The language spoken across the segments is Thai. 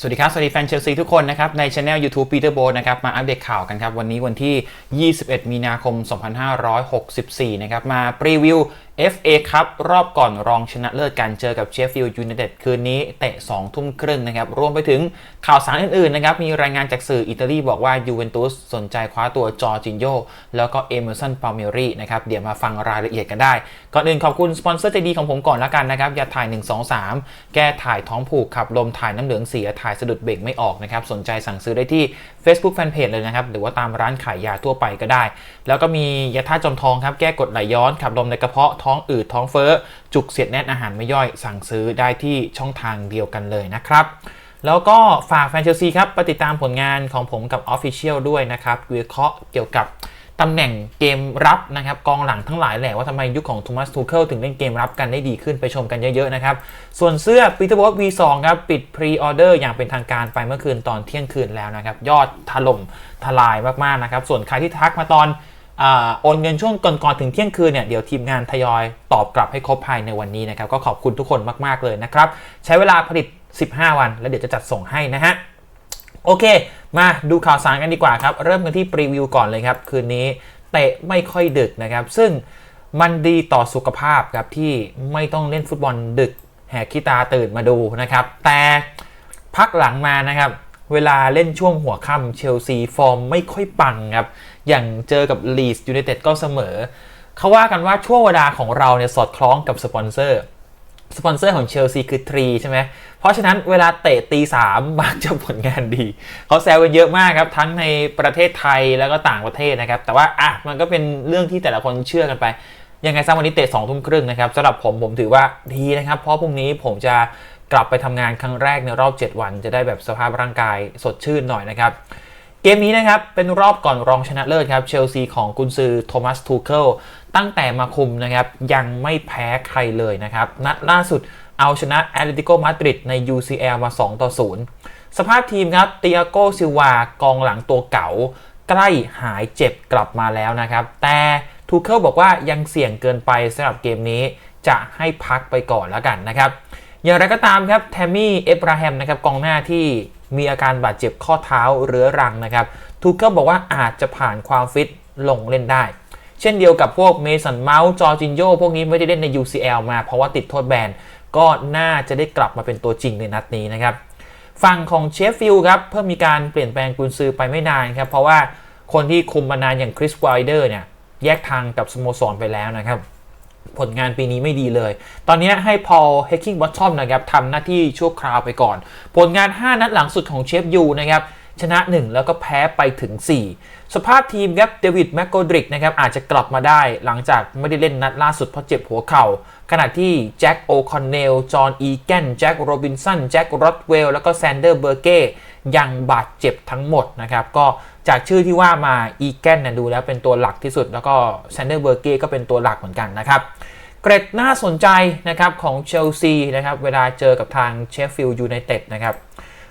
สวัสดีครับ สวัสดีแฟนเชลซีทุกคนนะครับ ในช anel YouTube Peter b o นะครับ มาอัปเดตข่าวกันครับ วันนี้วันที่ 21 มีนาคม 2564 นะครับ มาพรีวิว FA ครับรอบก่อนรองชนะเลิศการเจอกับเชฟฟิลด์ยูไนเต็ดคืนนี้เตะ2ทุ่มครึ่งนะครับ รวมไปถึงข่าวสารอื่นๆนะครับ มีรายงานจากสื่ออิตาลีบอกว่ายูเวนตุสสนใจคว้าตัวจอร์จินโยแล้วก็เอเมอร์สันปาเมรีนะครับ เดี๋ยวมาฟังรายละเอียดกันได้ ก่อนอื่นขอบคุณสปอนเซอร์ใจดีของผมก่อนละกันนะครับยาถ่าย 123 แก้ถ่ายท้องผูกขับลมถ่ายน้ำเหลืองเสียถ่ายสะดุดเบรกไม่ออกนะครับสนใจสั่งซื้อได้ที่ Facebook Fanpage เลยนะครับหรือว่าตามร้านขายยาทั่วไปก็ได้ แล้วก็มียาท่าจอมทองครับแก้กดไหลย้อนขับลมในกระเพาะท้องอืดท้องเฟ้อ จุกเสียดแน่นอาหารไม่ย่อยสั่งซื้อได้ที่ช่องทางเดียวกันเลยนะครับแล้วก็ฝากแฟนเชลซีครับไปติดตามผลงานของผมกับ Official ด้วยนะครับวิเคราะห์เกี่ยวกับตำแหน่งเกมรับนะครับกองหลังทั้งหลายแหละว่าทำไมยุคของโทมัสทูเคิลถึงเล่นเกมรับกันได้ดีขึ้นไปชมกันเยอะ ๆ นะครับ ส่วนเสื้อปีเตอร์บอส V2 ครับปิดพรีออเดอร์อย่างเป็นทางการไปเมื่อคืนตอนเที่ยงคืนแล้วนะครับ ยอดถล่มทลายมาก ๆ นะครับ ส่วนใครที่ทักมาตอน โอนเงินช่วงก่อนๆถึงเที่ยงคืนเนี่ยเดี๋ยวทีมงานทยอยตอบกลับให้ครบภายในวันนี้นะครับก็ขอบคุณทุกคนมากๆเลยนะครับใช้เวลาผลิต 15 วัน แล้วเดี๋ยวจะจัดส่งให้นะฮะโอเค มาดูข่าวสารกันดีกว่าครับ เริ่มกันที่ปรีวิวก่อนเลยครับ คืนนี้เตะไม่ค่อยดึกนะครับ ซึ่งมันดีต่อสุขภาพครับ ที่ไม่ต้องเล่นฟุตบอลดึก แหกขี้ตาตื่นมาดูนะครับ แต่พักหลังมานะครับ เวลาเล่นช่วงหัวค่ำเชลซีฟอร์มไม่ค่อยปังครับ อย่างเจอกับลีสยูไนเต็ดก็เสมอ เขาว่ากันว่าช่วงเวลาของเราเนี่ยสอดคล้องกับสปอนเซอร์สปอนเซอร์ของเชลซีคือทรีใช่ไหม เพราะฉะนั้นเวลาเตะตีสามมักจะผลงานดี เขาแซวกันเยอะมากครับ ทั้งในประเทศไทยแล้วก็ต่างประเทศนะครับ แต่ว่าอะมันก็เป็นเรื่องที่แต่ละคนเชื่อกันไป ยังไงซะวันนี้เตะสองทุ่มครึ่งนะครับสำหรับผมผมถือว่าดีนะครับ เพราะพรุ่งนี้ผมจะ กลับไปทำงานครั้งแรกในรอบ 7 วัน จะได้แบบสภาพร่างกายสดชื่นหน่อยนะครับ เกมนี้นะครับ เป็นรอบก่อนรองชนะเลิศครับเชลซีของกุนซือโทมัสทูเคิลตั้งแต่มาคุมนะครับ ยังไม่แพ้ใครเลยนะครับ นัดล่าสุดเอาชนะแอตเลติโกมาดริดใน UCL มา 2 ต่อ 0 สภาพทีมครับเตียโกซิลวากองหลังตัวเก่า ใกล้หายเจ็บกลับมาแล้วนะครับ แต่ทูเคิลบอกว่ายังเสี่ยงเกินไปสำหรับเกมนี้จะให้พักไปก่อนแล้วกันนะครับ อย่างไรก็ตามครับแทมมี่เอบราแฮมนะครับกองหน้าที่มีอาการบาดเจ็บข้อเท้าเรื้อรังนะครับทูเกิลบอกว่าอาจจะผ่านความฟิตลงเล่นได้ เช่นเดียวกับพวกเมสันเมาส์จอร์จินโยพวกนี้ไม่ได้เล่นใน UCL มาเพราะว่าติดโทษแบนก็น่าจะได้กลับมาเป็นตัวจริงในนัดนี้นะครับฝั่งของเชฟฟิลด์ครับเพิ่มมีการเปลี่ยนแปลงกุนซือไปไม่นานครับเพราะว่าคนที่คุมมานานอย่างคริสไวเดอร์เนี่ยแยกทางกับสโมสรไปแล้วนะครับ ผลงานปีนี้ไม่ดีเลย ตอนนี้ให้พอลเฮกกิ้งบอททอมนะครับทำหน้าที่ชั่วคราวไปก่อน ผลงาน 5 นัดหลังสุดของเชฟยูนะครับชนะ 1 แล้วก็แพ้ไปถึง 4 สภาพทีมครับเดวิดแมคโกดริกนะครับอาจจะกลับมาได้หลังจากไม่ได้เล่นนัดล่าสุดเพราะเจ็บหัวเข่า ขณะที่แจ็คโอคอนเนล จอห์นอีแกน แจ็คโรบินสัน แจ็คโรดเวล แล้วก็แซนเดอร์เบอร์เก้ยังบาดเจ็บทั้งหมดนะครับ ก็จากชื่อที่ว่ามาอีแกนนี่ยดูแล้วเป็นตัวหลักที่สุด แล้วก็แซนเดอร์เบอร์เก้ก็เป็นตัวหลักเหมือนกันนะครับ เกรดน่าสนใจนะครับของเชลซีนะครับเวลาเจอกับทางเชฟฟิลด์ยูไนเต็ดนะครับ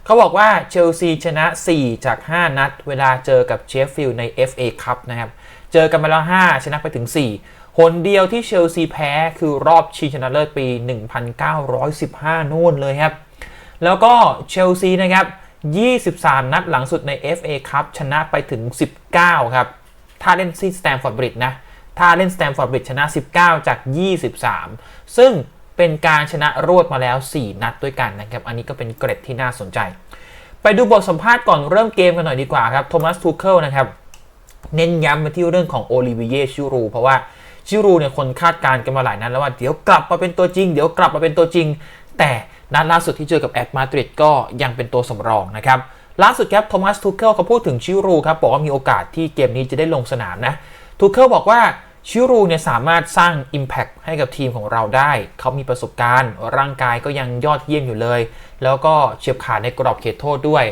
เขาบอกว่าเชลซีชนะ 4 จาก 5 นัด เวลาเจอกับเชฟฟิลด์ใน FA คัพนะครับเจอกันมาแล้ว 5 ชนะไปถึง 4 หนเดียวที่เชลซีแพ้คือรอบชิงชนะเลิศปี 1915 นู่นเลยครับ แล้วก็เชลซีนะครับ 23 นัดหลังสุดใน FA คัพชนะไปถึง 19 ครับ ถ้าเล่นที่สแตมฟอร์ดบริดจ์นะ ถ้าเล่นสแตมฟอร์ดบริดชนะ 19 จาก 23 ซึ่งเป็นการชนะรวดมาแล้ว 4 นัดด้วยกันนะครับ อันนี้ก็เป็นเกร็ดที่น่าสนใจ ไปดูบทสัมภาษณ์ก่อนเริ่มเกมกันหน่อยดีกว่าครับ โทมัส ทูเคิลนะครับ เน้นย้ำมาที่เรื่องของโอลิเวียชิรู เพราะว่าชิรูเนี่ยคนคาดการณ์กันมาหลายนัดแล้วว่าเดี๋ยวกลับมาเป็นตัวจริง เดี๋ยวกลับมาเป็นตัวจริง แต่นัดล่าสุดที่เจอกับแอตมาดริดก็ยังเป็นตัวสำรองนะครับล่าสุดครับโทมัสทูเคิลเขาพูดถึงชิรูครับบอกว่ามีโอกาสที่เกมนี้จะได้ลงสนามนะทูเคิลบอกว่า ชิรูเนี่ยสามารถสร้าง Impact ให้กับทีมของเราได้ เขามีประสบการณ์ ร่างกายก็ยังยอดเยี่ยมอยู่เลย แล้วก็เฉียบขาดในกรอบเขตโทษด้วย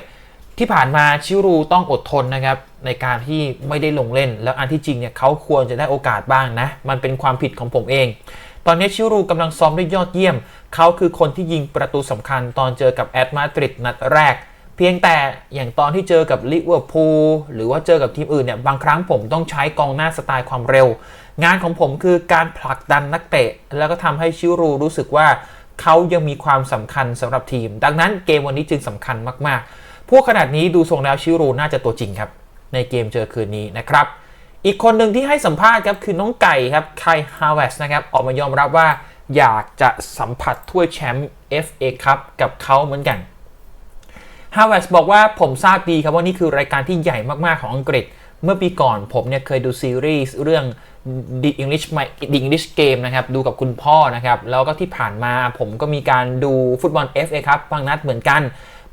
ที่ผ่านมาชิรูต้องอดทนนะครับในการที่ไม่ได้ลงเล่น แล้วอันที่จริงเนี่ยเขาควรจะได้โอกาสบ้างนะ มันเป็นความผิดของผมเอง ตอนนี้ชิรูกำลังซ้อมได้ยอดเยี่ยม เขาคือคนที่ยิงประตูสำคัญตอนเจอกับแอตมาดริดนัดแรก เพียงแต่อย่างตอนที่เจอกับลิเวอร์พูลหรือว่าเจอกับทีมอื่นเนี่ยบางครั้งผมต้องใช้กองหน้าสไตล์ความเร็ว งานของผมคือการผลักดันนักเตะ แล้วก็ทำให้ชิรูรู้สึกว่าเขายังมีความสำคัญสำหรับทีม ดังนั้นเกมวันนี้จึงสำคัญมากๆ พวกขนาดนี้ดูทรงแล้วชิร่น่าจะตัวจริงครับ ในเกมเจอคืนนี้นะครับ อีกคนหนึ่งที่ให้สัมภาษณ์ครับคือน้องไก่ครับไคฮาวเวสนะครับออกมายอมรับว่าอยากจะสัมผัสถ้วยแชมป์ FA ครับกับเขาเหมือนกัน ฮาวเวสบอกว่าผมทราบดีครับว่านี่คือรายการที่ใหญ่มากๆของอังกฤษ เมื่อปีก่อนผมเนี่ยเคยดูซีรีส์เรื่อง The English My The English Game นะครับ ดูกับคุณพ่อนะครับ แล้วก็ที่ผ่านมาผมก็มีการดูฟุตบอล FA ครับบางนัดเหมือนกัน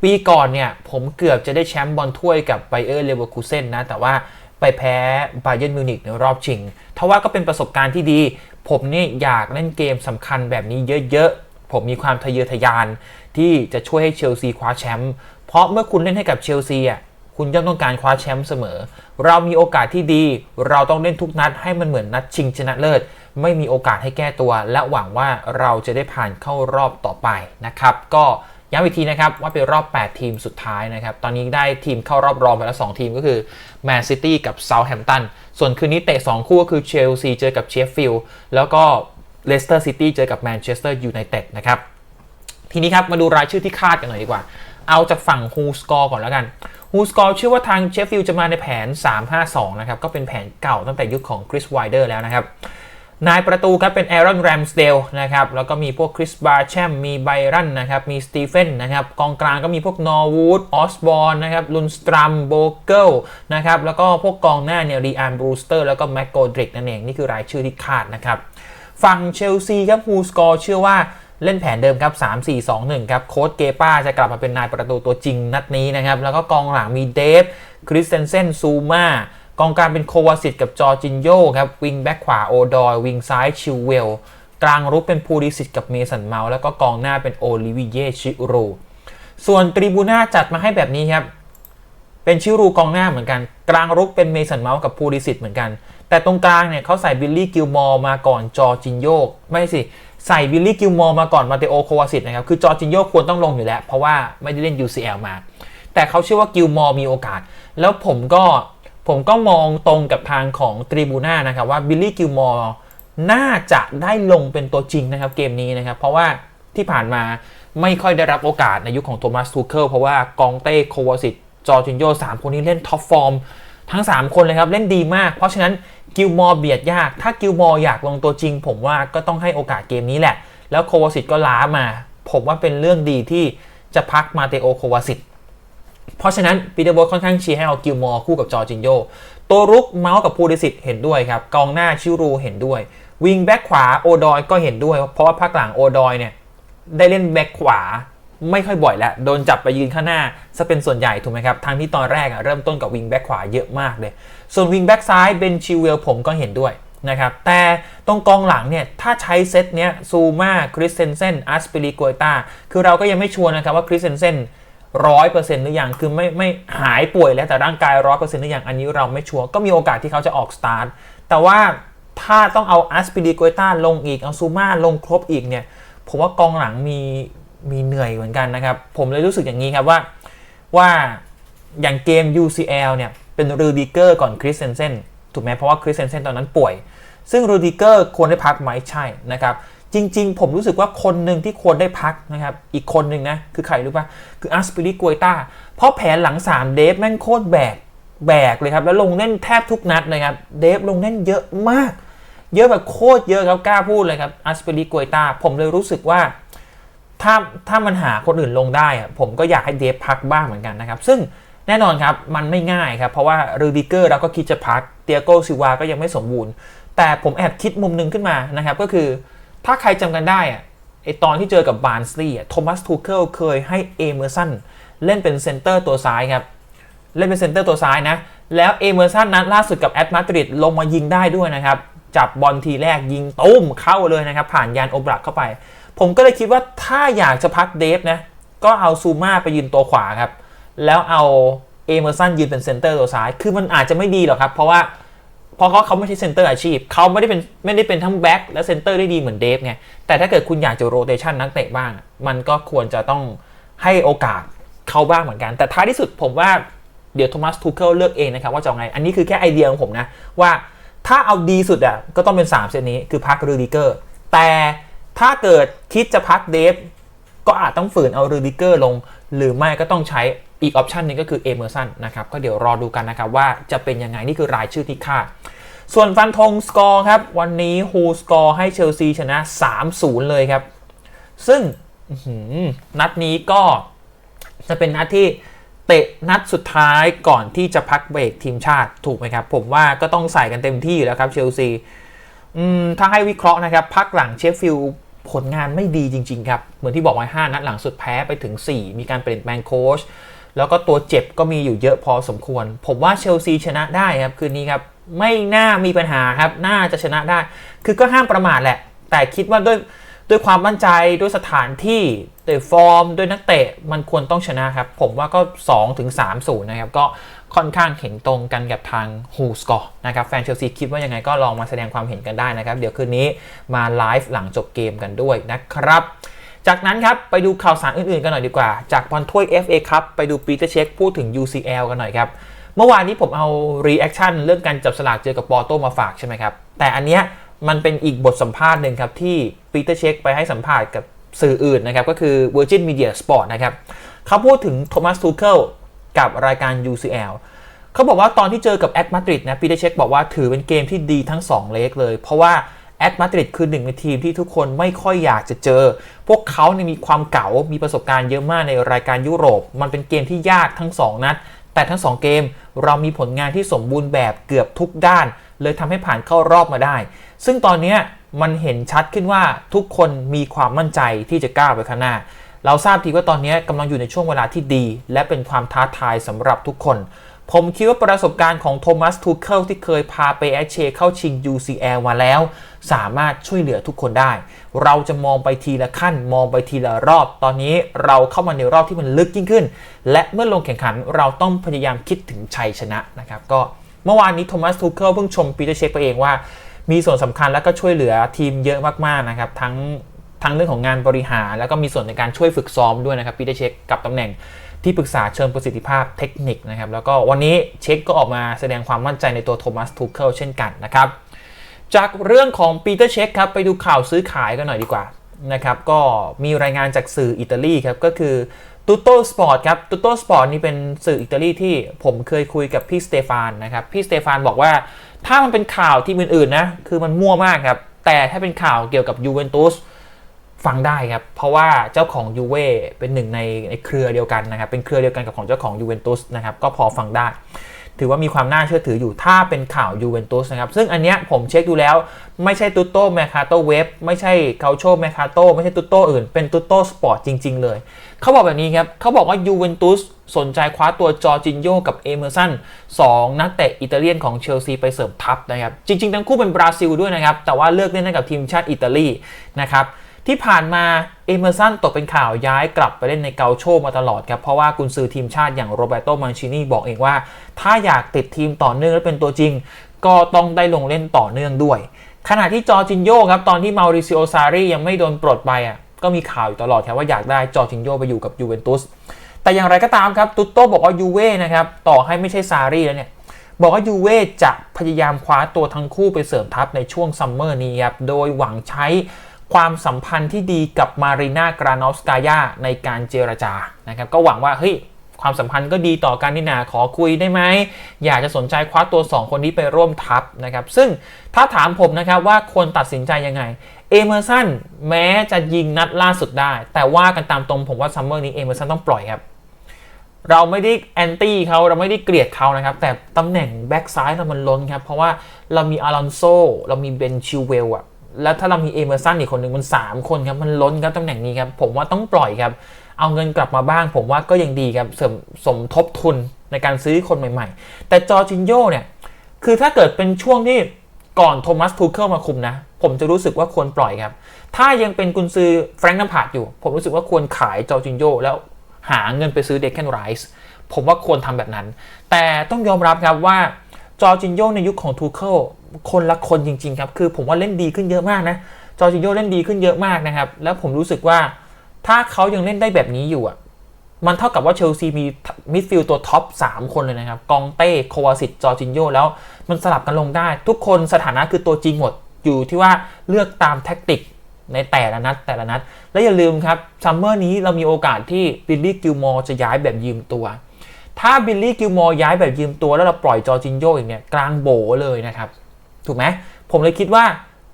ปีก่อนเนี่ยผมเกือบจะได้แชมป์บอลถ้วยกับไบเออร์เลเวอร์คูเซนนะ แต่ว่าไปแพ้บาเย r n m มิวนิกในรอบชิงทว่าก็เป็นประสบการณ์ที่ดี ผมเนี่ยอยากเล่นเกมสำคัญแบบนี้เยอะๆ ผมมีความทะเยอทะยานที่จะช่วยให้เชลซีคว้าแชมป์ เพราะเมื่อคุณเล่นให้กับเชลซีอะคุณย่อมต้องการคว้าแชมป์เสมอ เรามีโอกาสที่ดี เราต้องเล่นทุกนัดให้มันเหมือนนัดชิงชนะเลิศ ไม่มีโอกาสให้แก้ตัว และหวังว่าเราจะได้ผ่านเข้ารอบต่อไปนะครับ ก็ย้ำอีกทีนะครับว่าเป็นรอบ 8 ทีมสุดท้ายนะครับ ตอนนี้ได้ทีมเข้ารอบรองไปแล้ว 2 ทีมก็คือแมนซิตี้กับเซาท์แฮมป์ตัน ส่วนคืนนี้เตะ 2 คู่ก็คือเชลซีเจอกับเชฟฟิลด์ แล้วก็เลสเตอร์ซิตี้เจอกับแมนเชสเตอร์ยูไนเต็ดนะครับ ทีนี้ครับมาดูรายชื่อที่คาดกันหน่อยดีกว่า เอาจากฝั่งฮูสกอร์ก่อนแล้วกันฮูสกอร์เชื่อว่าทางเชฟฟิลด์จะมาในแผน 3-5-2 นะครับ ก็เป็นแผนเก่าตั้งแต่ยุคของคริสไวเดอร์แล้วนะครับ นายประตูครับเป็นแอรอนแรมสเดลนะครับ แล้วก็มีพวกคริสบาร์แชมมีไบรันนะครับ มีสตีเฟนนะครับ กองกลางก็มีพวกนอร์วูดออสบอร์นนะครับลุนสตรัมโบเกิลนะครับ แล้วก็พวกกองหน้าเนี่ยรีอันบรูสเตอร์แล้วก็แม็กโกดริกนั่นเอง นี่คือรายชื่อที่คาดนะครับ ฝั่งเชลซีครับฮูสกอร์เชื่อว่า เล่นแผนเดิมครับ 3-4-2-1 ครับ โค้ดเกป้าจะกลับมาเป็นนายประตูตัวจริงนัดนี้นะครับ แล้วก็กองหลังมีเดฟ คริสเตนเซน ซูมา กองกลางเป็นโควาสิตกับจอจินโยครับ วิงแบ็กขวาโอดอย วิงซ้ายชิวเวล กลางรุกเป็นพูริสิตกับเมสันเมา แล้วก็กองหน้าเป็นโอลิวิเยชิโร ส่วนตริบูน่าจัดมาให้แบบนี้ครับ เป็นชิรูกองหน้าเหมือนกัน กลางรุกเป็นเมสันเมากับพูริสิตเหมือนกัน แต่ตรงกลางเนี่ยเขาใส่บิลลี่กิลมอร์มาก่อนจอจินโยไม่สิ ใส่บิลลี่กิลมอร์มาก่อนมาเตโอโควาสิตนะครับ คือจอร์จินโยควรต้องลงอยู่แล้ว เพราะว่าไม่ได้เล่น UCL มา แต่เขาเชื่อว่ากิลมอร์มีโอกาส แล้วผมก็ผมก็มองตรงกับทางของตริบูน่านะครับว่าบิลลี่กิลมอร์น่าจะได้ลงเป็นตัวจริงนะครับเกมนี้นะครับ เพราะว่าที่ผ่านมาไม่ค่อยได้รับโอกาสในยุคของโทมัสทูเคิลเพราะว่ากองเต้โควาสิตจอร์จินโยสามคนนี้เล่นท็อปฟอร์ม ทั้ง 3 คนเลยครับเล่นดีมาก เพราะฉะนั้นกิลมอร์เบียดยาก ถ้ากิลมอร์อยากลงตัวจริง ผมว่าก็ต้องให้โอกาสเกมนี้แหละ แล้วโควาสิตก็ล้ามา ผมว่าเป็นเรื่องดีที่จะพักมาเตโอโควาสิตเพราะฉะนั้นปีเตอร์โบสค่อนข้างเชียร์ให้เอากิลมอร์คู่กับจอจินโยตัวรุกเมาส์กับพูดิสิตเห็นด้วยครับกองหน้าชิรูเห็นด้วยวิงแบ็กขวาโอดอยก็เห็นด้วย เพราะว่าภาคหลังโอดอยเนี่ยได้เล่นแบ็กขวา ไม่ค่อยบ่อยแล้วโดนจับไปยืนข้างหน้าซะเป็นส่วนใหญ่ถูกไหมครับทั้งที่ตอนแรกเริ่มต้นกับวิงแบ็กขวาเยอะมากเลย ส่วนวิงแบ็กซ้ายเบนชิวเวลผมก็เห็นด้วยนะครับแต่ตรงกองหลังเนี่ยถ้าใช้เซตเนี้ยซูมาคริสเซนเซนอัสเปริโกตาคือเราก็ยังไม่ชัวร์นะครับว่าคริสเซนเซนร้อยเปอร์เซ็นต์หรือยังคือไม่ไม่หายป่วยแล้วแต่ร่างกายร้อยเปอร์เซ็นต์หรือยังอันนี้เราไม่ชัวร์ก็มีโอกาสที่เขาจะออกสตาร์ทแต่ว่าถ้าต้องเอาอัสเปริโกตาลงอีกเอาซูมาลงครบอีกเนี่ยผมว่ากองหลังมี มีเหนื่อยเหมือนกันนะครับ ผมเลยรู้สึกอย่างนี้ครับว่าว่าอย่างเกม UCL เนี่ยเป็นรูดิเกอร์ก่อนคริสเซนเซนถูกไหมเพราะว่าคริสเซนเซนตอนนั้นป่วย ซึ่งรูดิเกอร์ควรได้พักไหมใช่นะครับจริง ๆ ผมรู้สึกว่าคนหนึ่งที่ควรได้พักนะครับอีกคนหนึ่งนะคือใครรู้ปะคืออัสปิริกวยตาเพราะแผนหลัง 3 เดฟแม่งโคตรแบกแบกเลยครับ แล้วลงเล่นแทบทุกนัดเลยครับเดฟลงเล่นเยอะมาก เยอะแบบโคตรเยอะครับกล้าพูดเลยครับอัสปิริกวยตาผมเลยรู้สึกว่า ถ้าถ้ามันหาคนอื่นลงได้ผมก็อยากให้เดฟพักบ้างเหมือนกันนะครับ ซึ่งแน่นอนครับมันไม่ง่ายครับ เพราะว่ารูดิเกอร์เราก็คิดจะพักเตียโกซิวาก็ยังไม่สมบูรณ์ แต่ผมแอบคิดมุมหนึ่งขึ้นมานะครับ ก็คือถ้าใครจำกันได้อะไอตอนที่เจอกับบาร์นสลีย์โทมัสทูเคิลเคยให้เอเมอร์สันเล่นเป็นเซนเตอร์ตัวซ้ายครับ เล่นเป็นเซนเตอร์ตัวซ้ายนะ แล้วเอเมอร์สันนั้นล่าสุดกับแอตมาดริดลงมายิงได้ด้วยนะครับ จับบอลทีแรกยิงตุ้มเข้าเลยนะครับ ผ่านยานโอบรักเข้าไป ผมก็เลยคิดว่าถ้าอยากจะพักเดฟนะ ก็เอาซูมาไปยืนตัวขวาครับ แล้วเอาเอเมอร์สันยืนเป็นเซนเตอร์ตัวซ้าย คือมันอาจจะไม่ดีหรอกครับ เพราะว่าเพราะเขาเขาไม่ใช่เซนเตอร์อาชีพ เขาไม่ได้เป็นไม่ได้เป็นทั้งแบ็กและเซนเตอร์ได้ดีเหมือนเดฟไง แต่ถ้าเกิดคุณอยากจะโรเตชันนักเตะบ้าง มันก็ควรจะต้องให้โอกาสเขาบ้างเหมือนกัน แต่ท้ายที่สุดผมว่าเดี๋ยวโทมัสทูเคิลเลือกเองนะครับว่าจะไง อันนี้คือแค่ไอเดียของผมนะว่า ถ้าเอาดีสุดอะก็ต้องเป็น 3 เซตนี้คือพักรูดิเกอร์ แต่ถ้าเกิดคิดจะพักเดฟ ก็อาจต้องฝืนเอารูดิเกอร์ลง หรือไม่ก็ต้องใช้อีกออปชันหนึงก็คือเอเมอร์สันนะครับ ก็เดี๋ยวรอดูกันนะครับว่าจะเป็นยังไง นี่คือรายชื่อที่คาด ส่วนฟันธงสกอร์ครับ วันนี้ฮูสกอร์ให้เชลซีชนะ 3-0 เลยครับ ซึ่งนัดนี้ก็จะเป็นนัดที่ ตะนัดสุดท้ายก่อนที่จะพักเบรกทีมชาติถูกไหมครับ ผมว่าก็ต้องใส่กันเต็มที่อยู่แล้วครับเชลซีอืมถ้าให้วิเคราะห์นะครับ พักหลังเชฟฟิลผลงานไม่ดีจริง ๆ ครับ เหมือนที่บอกไว้ 5 นัดหลังสุดแพ้ไปถึง 4 มีการเปลี่ยนแปลงโค้ชแล้วก็ตัวเจ็บก็มีอยู่เยอะพอสมควร ผมว่าเชลซีชนะได้ครับ คืนนี้ครับไม่น่ามีปัญหาครับ น่าจะชนะได้ คือก็ห้ามประมาทแหละ แต่คิดว่าด้วย ด้วยความมั่นใจด้วยสถานที่ด้วยฟอร์ม ด้วยนักเตะมันควรต้องชนะครับ ผมว่าก็ 2-3ถึง3-0นะครับ ก็ค่อนข้างเห็นตรงกันกับทางฮูสกอร์นะครับ แฟนเชลซีคิดว่ายังไงก็ลองมาแสดงความเห็นกันได้นะครับ เดี๋ยวคืนนี้มาไลฟ์หลังจบเกมกันด้วยนะครับจากนั้นครับ ไปดูข่าวสารอื่นๆกันหน่อยดีกว่า จากบอลถ้วย FA ครับไปดูปีเตอร์เช็คพูดถึง UCL กันหน่อยครับ เมื่อวานนี้ผมเอา reaction เรื่องการจับสลากเจอกับปอร์โตมาฝากใช่ไหมครับ แต่อันเนี้ย มันเป็นอีกบทสัมภาษณ์หนึ่งครับ ที่ปีเตอร์เช็คไปให้สัมภาษณ์กับสื่ออื่นนะครับ ก็คือ Virgin Media Sport นะครับเขาพูดถึงโทมัสทูเคิลกับรายการ UCL เขาบอกว่าตอนที่เจอกับแอตมาดริดนะปีเตอร์เช็คบอกว่าถือเป็นเกมที่ดีทั้ง 2 เลกเลย เพราะว่าแอตมาดริดคือหนึ่งในทีมที่ทุกคนไม่ค่อยอยากจะเจอ พวกเขาเนี่ยมีความเก๋ามีประสบการณ์เยอะมากในรายการยุโรป มันเป็นเกมที่ยากทั้ง 2 นัด แต่ทั้ง 2 เกมเรามีผลงานที่สมบูรณ์แบบเกือบทุกด้าน เลยทำให้ผ่านเข้ารอบมาได้ ซึ่งตอนนี้มันเห็นชัดขึ้นว่าทุกคนมีความมั่นใจที่จะก้าวไปข้างหน้า เราทราบทีว่าตอนนี้กำลังอยู่ในช่วงเวลาที่ดี และเป็นความท้าทายสำหรับทุกคน ผมคิดว่าประสบการณ์ของโทมัสทูเคิลที่เคยพาไปแอชเชเข้าชิง UCL มาแล้ว สามารถช่วยเหลือทุกคนได้ เราจะมองไปทีละขั้นมองไปทีละรอบ ตอนนี้เราเข้ามาในรอบที่มันลึกยิ่งขึ้น และเมื่อลงแข่งขันเราต้องพยายามคิดถึงชัยชนะนะครับก็ เมื่อวานนี้โทมัสทูเคิลเพิ่งชมปีเตอร์เช็คไปเองว่า มีส่วนสำคัญและก็ช่วยเหลือทีมเยอะมากๆนะครับ ทั้งทั้งเรื่องของงานบริหาร แล้วก็มีส่วนในการช่วยฝึกซ้อมด้วยนะครับปีเตอร์เช็คกับตำแหน่งที่ปรึกษาเชิงประสิทธิภาพเทคนิคนะครับ แล้วก็วันนี้เช็คก็ออกมาแสดงความมั่นใจในตัวโทมัสทูเคิลเช่นกันนะครับ จากเรื่องของปีเตอร์เช็คครับไปดูข่าวซื้อขายกันหน่อยดีกว่านะครับก็มีรายงานจากสื่ออิตาลีครับก็คือ ตูโตสปอร์ตครับตูโตสปอร์ตนี่เป็นสื่ออิตาลีที่ผมเคยคุยกับพี่สเตฟานนะครับ พี่สเตฟานบอกว่าถ้ามันเป็นข่าวที่อื่นๆนะ คือมันมั่วมากครับ แต่ถ้าเป็นข่าวเกี่ยวกับยูเวนตุสฟังได้ครับ เพราะว่าเจ้าของยูเว่เป็นหนึ่งในในเครือเดียวกันนะครับ เป็นเครือเดียวกันกับของเจ้าของยูเวนตุสนะครับ ก็พอฟังได้ ถือว่ามีความน่าเชื่อถืออยู่ถ้าเป็นข่าวยูเวนตุสนะครับ ซึ่งอันเนี้ยผมเช็คดูแล้วไม่ใช่ตุตโต้แมคคาโตเว็บไม่ใช่เคาโชแมคคาโตไม่ใช่ตุตโต้อื่น เป็นตุตโต้สปอร์ตจริง ๆ เลย เขาบอกแบบนี้ครับ เขาบอกว่ายูเวนตุสสนใจคว้าตัวจอจินโยกับเอเมอร์สันสองนักเตะอิตาเลียนของเชลซีไปเสริมทัพนะครับ จริง ๆ ทั้งคู่เป็นบราซิลด้วยนะครับ แต่ว่าเลือกเล่นให้กับทีมชาติอิตาลีนะครับ ที่ผ่านมาเอเมอร์สันตกเป็นข่าวย้ายกลับไปเล่นในเกาโชมาตลอดครับ เพราะว่ากุนซือทีมชาติอย่างโรเบโตมันชินีบอกเองว่า ถ้าอยากติดทีมต่อเนื่องและเป็นตัวจริง ก็ต้องได้ลงเล่นต่อเนื่องด้วย ขณะที่จอจินโยครับตอนที่มาริซิโอซารียังไม่โดนปลดไปอะก็มีข่าวอยู่ตลอดครับว่าอยากได้จอจินโยไปอยู่กับยูเวนตุสแต่อย่างไรก็ตามครับตุตโต้บอกว่ายูเว่นะครับต่อให้ไม่ใช่ซารีแล้วเนี่ยบอกว่ายูเว่จะพยายามคว้าตัวทั้งคู่ไปเสริมทัพในช่วงซัมเมอร์นี้ครับโดยหวังใช้ ความสัมพันธ์ที่ดีกับมารีนากรานอฟสกายาในการเจรจานะครับก็หวังว่าเฮ้ยความสัมพันธ์ก็ดีต่อกันนี่นาขอคุยได้ไหม อยากจะสนใจคว้าตัว 2 คนนี้ไปร่วมทัพนะครับ ซึ่งถ้าถามผมนะครับว่าควรตัดสินใจยังไง เอเมอร์สันแม้จะยิงนัดล่าสุดได้ แต่ว่ากันตามตรงผมว่าซัมเมอร์นี้เอเมอร์สันต้องปล่อยครับ เราไม่ได้แอนตี้เขาเราไม่ได้เกลียดเขานะครับ แต่ตำแหน่งแบ็กซ้ายเรามันล้นครับ เพราะว่าเรามีอารอนโซเรามีเบนชิวเวลอะ แล้วถ้าเรามีเอเมอร์สันอีกคนหนึ่งมัน3 คนครับ มันล้นครับตำแหน่งนี้ครับ ผมว่าต้องปล่อยครับ เอาเงินกลับมาบ้าง ผมว่าก็ยังดีครับเสริมสมทบทุนในการซื้อคนใหม่ ๆ แต่จอร์จินโยเนี่ย คือถ้าเกิดเป็นช่วงที่ก่อนโทมัสทูเคิลมาคุมนะ ผมจะรู้สึกว่าควรปล่อยครับ ถ้ายังเป็นกุนซือแฟรงค์นัมพาดอยู่ ผมรู้สึกว่าควรขายจอร์จินโยแล้วหาเงินไปซื้อเดคแคนไรส์ผมว่าควรทำแบบนั้น แต่ต้องยอมรับครับว่าจอร์จินโยในยุคของทูเคิล คนละคนจริง ๆ ครับ คือผมว่าเล่นดีขึ้นเยอะมากนะจอร์จินโยเล่นดีขึ้นเยอะมากนะครับ แล้วผมรู้สึกว่าถ้าเขายังเล่นได้แบบนี้อยู่อะมันเท่ากับว่าเชลซีมีมิดฟิลด์ตัวท็อป 3 คนเลยนะครับ กองเต้โควาสิตจอร์จินโยแล้วมันสลับกันลงได้ ทุกคนสถานะคือตัวจริงหมดอยู่ที่ว่าเลือกตามแท็กติกในแต่ละนัด แต่ละนัด และอย่าลืมครับ ซัมเมอร์นี้เรามีโอกาสที่บิลลี่กิลมอร์จะย้ายแบบยืมตัว ถ้าบิลลี่กิลมอร์ย้ายแบบยืมตัวแล้วเราปล่อยจอร์จินโยอีกเนี่ยกลางโบเลยนะครับ ถูกไหมผมเลยคิดว่า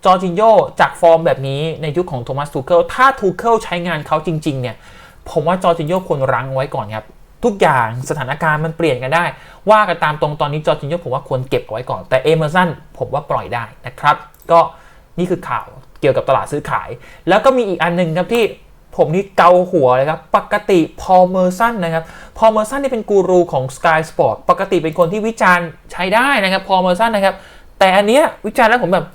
จอร์จินโยจากฟอร์มแบบนี้ในยุคของโทมัสทูเคิลถ้าทูเคิลใช้งานเขาจริง ๆ เนี่ย ผมว่าจอร์จินโยควรรั้งไว้ก่อนครับ ทุกอย่างสถานการณ์มันเปลี่ยนกันได้ ว่ากันตามตรงตอนนี้จอร์จินโยผมว่าควรเก็บเอาไว้ก่อน แต่เอเมอร์สันผมว่าปล่อยได้นะครับ ก็นี่คือข่าวเกี่ยวกับตลาดซื้อขาย แล้วก็มีอีกอันหนึ่งครับที่ผมนี่เกาหัวเลยครับ ปกติพอเมอร์สันนะครับ พอเมอร์สันที่เป็นกูรูของ Sky Sport ปกติเป็นคนที่วิจารณ์ใช้ได้นะครับ พอเมอร์สันนะครับ แต่อันเนี้ยวิจารณ์แล้วผมแบบ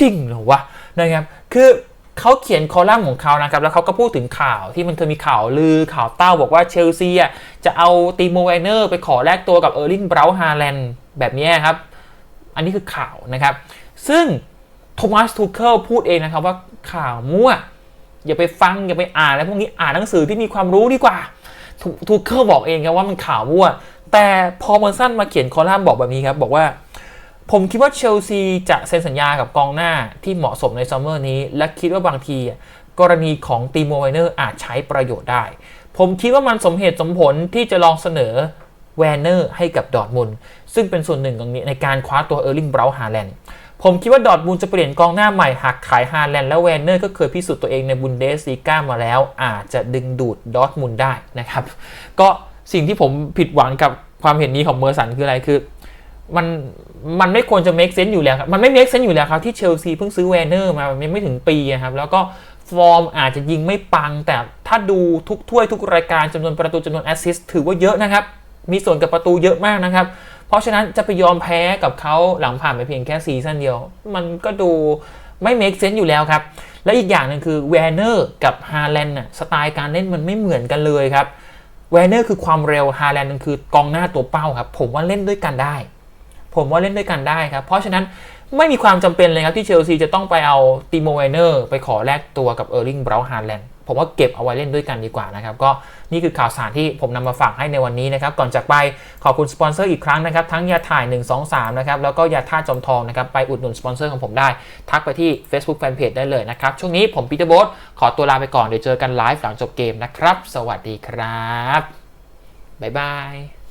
จริงเหรอวะนะครับคือเขาเขียนคอลัมน์ของเขานะครับ แล้วเขาก็พูดถึงข่าวที่มันเคยมีข่าวลือข่าวเต้าบอกว่าเชลซีอะจะเอาตีโมเวเนอร์ไปขอแลกตัวกับเออร์ลิงเบราฮาแลนด์แบบนี้ครับ อันนี้คือข่าวนะครับ ซึ่งโทมัสทูเคิลพูดเองนะครับว่าข่าวมั่ว อย่าไปฟัง อย่าไปอ่านแล้วพวกนี้อ่านหนังสือที่มีความรู้ดีกว่าทูทูเคิลบอกเองครับว่ามันข่าวมั่ว แต่พอเมอร์สันมาเขียนคอลัมน์บอกแบบนี้ครับ บอกว่า ผมคิดว่าเชลซีจะเซ็นสัญญากับกองหน้าที่เหมาะสมในซัมเมอร์นี้ และคิดว่าบางทีอะกรณีของตีโมไวเนอร์อาจใช้ประโยชน์ได้ ผมคิดว่ามันสมเหตุสมผลที่จะลองเสนอแวนเนอร์ให้กับดอทมุนซึ่งเป็นส่วนหนึ่งของนี้ในการคว้าตัวเออร์ลิงเบราฮาแลนด์ผมคิดว่าดอทมุนจะเปลี่ยนกองหน้าใหม่หากขายฮาแลนด์และแวนเนอร์ก็เคยพิสูจน์ตัวเองในบุนเดสลีกามาแล้ว อาจจะดึงดูดดอทมุนได้นะครับ ก็ สิ่งที่ผมผิดหวังกับความเห็นนี้ของเมอร์สันคืออะไรคือ มันมันไม่ควรจะ make sense อยู่แล้วครับ มันไม่ make sense อยู่แล้วครับที่เชลซีเพิ่งซื้อแวนเนอร์มายังไม่ถึงปีอะครับ แล้วก็ฟอร์มอาจจะยิงไม่ปัง แต่ถ้าดูทุกถ้วยทุกรายการจำนวนประตูจำนวนแอสซิสต์ถือว่าเยอะนะครับ มีส่วนกับประตูเยอะมากนะครับ เพราะฉะนั้นจะไปยอมแพ้กับเขาหลังผ่านไปเพียงแค่ซีซั่นเดียว มันก็ดูไม่ make sense อยู่แล้วครับ และอีกอย่างหนึงคือแวนเนอร์กับฮาแลนด์น่ะสไตล์การเล่นมันไม่เหมือนกันเลยครับ แวนเนอร์คือความเร็วฮาแลนด์มันคือกองหน้าตัวเป้าครับ ผมว่าเล่นด้วยกันได้ ผมว่าเล่นด้วยกันได้ครับ เพราะฉะนั้นไม่มีความจำเป็นเลยครับที่เชลซีจะต้องไปเอาติโมเวเนอร์ไปขอแลกตัวกับเออร์ลิงเบราฮาแลนด์ ผมว่าเก็บเอาไว้เล่นด้วยกันดีกว่านะครับ ก็นี่คือข่าวสารที่ผมนำมาฝากให้ในวันนี้นะครับ ก่อนจากไปขอบคุณสปอนเซอร์อีกครั้งนะครับ ทั้งยาถ่าย 1 2 3 นะครับ แล้วก็ยาท่าจอมทองนะครับ ไปอุดหนุนสปอนเซอร์ของผมได้ ทักไปที่ Facebook Fanpage ได้เลยนะครับ ช่วงนี้ผมปีเตอร์โบสขอตัวลาไปก่อน เดี๋ยวเจอกันไลฟ์หลังจบเกมนะครับ สวัสดีครับบ๊ายบาย